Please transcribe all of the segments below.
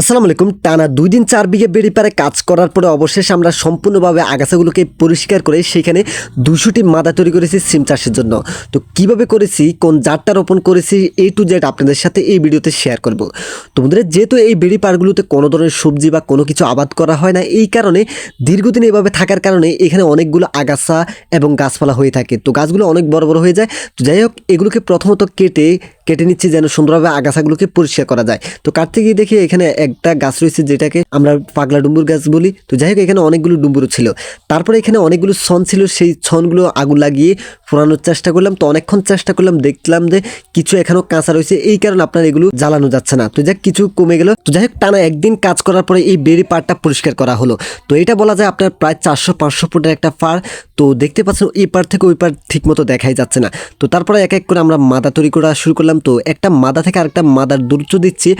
আসসালামু আলাইকুম। টানা দুই দিন চার বিঘে বেড়ি পারে কাজ করার পরে অবশেষে আমরা সম্পূর্ণভাবে আগাছাগুলোকে পরিষ্কার করে সেখানে দুশোটি মাদা তৈরি করেছি সিম চাষের জন্য। তো কীভাবে করেছি, কোন জাতটা রোপণ করেছি, এ টু জেড আপনাদের সাথে এই ভিডিওতে শেয়ার করব। তোমাদের যেহেতু এই বেড়ি পাড়গুলোতে কোনো ধরনের সবজি বা কোনো কিছু আবাদ করা হয় না, এই কারণে দীর্ঘদিন এভাবে থাকার কারণে এখানে অনেকগুলো আগাছা এবং গাছপালা হয়ে থাকে। তো গাছগুলো অনেক বড় বড় হয়ে যায়। তো যাই হোক, এগুলোকে প্রথমত কেটে কেটে নিচ্ছি যেন সুন্দরভাবে আগাছাগুলোকে পরিষ্কার করা যায়। তো কাটতে গিয়ে দেখি এখানে একটা গাছ রয়েছে যেটাকে আমরা পাগলা ডুম্বুর গাছ বলি। তো যাই হোক, এখানে অনেকগুলো ডুম্বুরও ছিল। তারপরে এখানে অনেকগুলো ছন ছিল। সেই ছনগুলো আগুন লাগিয়ে ফোরানোর চেষ্টা করলাম। তো অনেকক্ষণ চেষ্টা করলাম, দেখলাম যে কিছু এখনও কাঁচা রয়েছে। এই কারণে আপনার এগুলো জ্বালানো যাচ্ছে না। তো যাক কিছু কমে গেল। তো যাই হোক, টানা একদিন কাজ করার পরে এই বেড়ি পাড়টা পরিষ্কার করা হলো। তো এটা বলা যায় আপনার প্রায় চারশো পাঁচশো ফুটের একটা পাড়। তো দেখতে পাচ্ছেন, এই পার থেকে ওই পার ঠিক মতো দেখাই যাচ্ছে না। তো তারপরে এক এক করে আমরা মাদা তৈরি করা শুরু করলাম। তো একটা মাদা থেকে আরেকটা মাদার দূরত্ব দিচ্ছি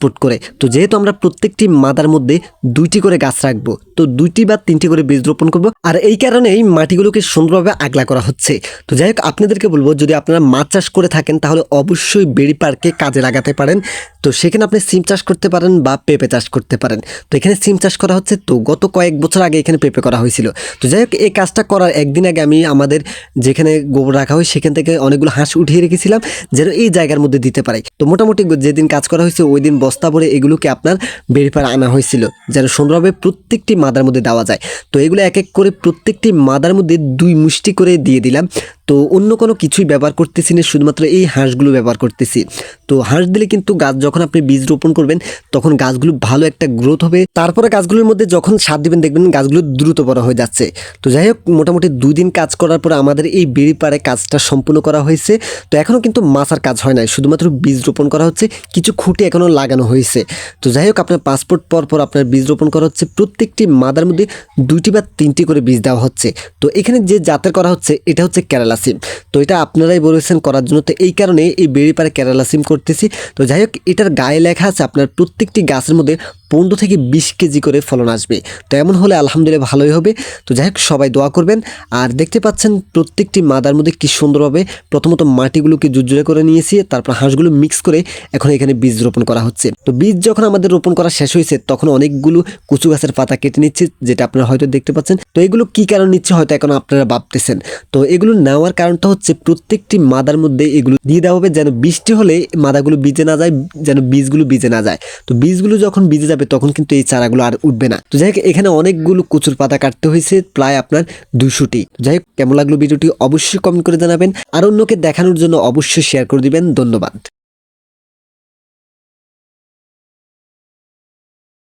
ফুট করে। তো যেহেতু আমরা প্রত্যেকটি মাদার মধ্যে দুইটি করে গাছ রাখব, তো দুইটি বা তিনটি করে বীজ রোপণ করব, আর এই কারণে এই মাটিগুলোকে সুন্দরভাবে আগলা করা হচ্ছে। তো যাই হোক, আপনাদেরকে বলব, যদি আপনারা মাছ চাষ করে থাকেন, তাহলে অবশ্যই বেড়ি পার্কে কাজে লাগাতে পারেন। তো সেখানে আপনি সিম চাষ করতে পারেন বা পেঁপে চাষ করতে পারেন। তো এখানে সিম চাষ করা হচ্ছে, তো গত কয়েক বছর আগে এখানে পেঁপে করা হয়েছিল। তো যাই হোক, এই কাজটা করার একদিন আগে আমি আমাদের যেখানে গোবর রাখা হয়, সেখান থেকে অনেকগুলো হাঁস উঠিয়ে রেখেছিলাম, যেন এই জায়গার মধ্যে দিতে পারে। তো মোটামুটি যেদিন কাজ করা হয়েছে, ওই দিন বস্তা ভরে এগুলোকে আপনার ভেরিফায়ার আনা হয়েছিল, যেন সুন্দরভাবে প্রত্যেকটি মাদার মধ্যে দেওয়া যায়। তো এগুলো এক এক করে প্রত্যেকটি মাদার মধ্যে দুই মুষ্টি করে দিয়ে দিলাম। তো অন্য কোনো কিছুই ব্যবহার করতেছি না, শুধুমাত্র এই হাঁসগুলো ব্যবহার করতেছি। তো হাঁস দিলে কিন্তু গাছ যখন আপনি বীজ রোপণ করবেন, তখন গাছগুলো ভালো একটা গ্রোথ হবে। তারপরে গাছগুলোর মধ্যে যখন সার দিবেন, দেখবেন গাছগুলো দ্রুত বড় হয়ে যাচ্ছে। তো যাই হোক, মোটামুটি দুই দিন কাজ করার পর আমাদের এই বেড়ি পাড়ে কাজটা সম্পূর্ণ করা হয়েছে। তো এখনও কিন্তু মাছার কাজ হয় নাই, শুধুমাত্র বীজ রোপণ করা হচ্ছে। কিছু খুঁটি এখনও লাগানো হয়েছে। তো যাই হোক, আপনার পাসপোর্ট পর পর আপনার বীজ রোপণ করা হচ্ছে। প্রত্যেকটি মাদার মধ্যে দুইটি বা তিনটি করে বীজ দেওয়া হচ্ছে। তো এখানে যে জাতের করা হচ্ছে, এটা হচ্ছে কেরালা সিম। তো এটা আপনারাই বলেছেন করার জন্য। তো এই কারণে এই বেড়ি পাড়ে কেরালা সিম করতেছি। তো যাই হোক, এটার গায়ে লেখা আছে আপনার প্রত্যেকটি গাছের মধ্যে পনেরো থেকে বিশ কেজি করে ফলন আসবে। তো এমন হলে আলহামদুলিল্লাহ ভালোই হবে। তো যাই হোক, সবাই দোয়া করবেন। আর দেখতে পাচ্ছেন প্রত্যেকটি মাদার মধ্যে কি সুন্দরভাবে প্রথমত মাটিগুলোকে জুজুরে করে নিয়েছি, তারপর হাঁসগুলো মিক্স করে এখন এখানে বীজ রোপণ করা হচ্ছে। তো বীজ যখন আমাদের রোপণ করা শেষ হয়েছে, তখন অনেকগুলো কচু গাছের পাতা কেটে নিচ্ছে, যেটা আপনারা হয়তো দেখতে পাচ্ছেন। তো এগুলো কি কারণ নিচ্ছে হয়তো এখন আপনারা ভাবতেছেন। তো এগুলো নেওয়ার কারণটা হচ্ছে প্রত্যেকটি মাদার মধ্যে এগুলো দিয়ে দেওয়া হবে, যেন বৃষ্টি হলে মাদাগুলো ভিজে না যায়, যেন বীজগুলো ভিজে না যায়। তো বীজগুলো যখন যাবে তখন কিন্তু এই চারাগুলো আর উঠবে না। তো যাই হোক, এখানে অনেকগুলো কচুর পাতা কাটতে হয়েছে, প্রায় আপনার দুশোটি যাই হোক, কেমন লাগল ভিডিওটি অবশ্যই কমেন্ট করে জানাবেন। আর অন্যকে দেখানোর জন্য অবশ্যই শেয়ার করে দিবেন। ধন্যবাদ।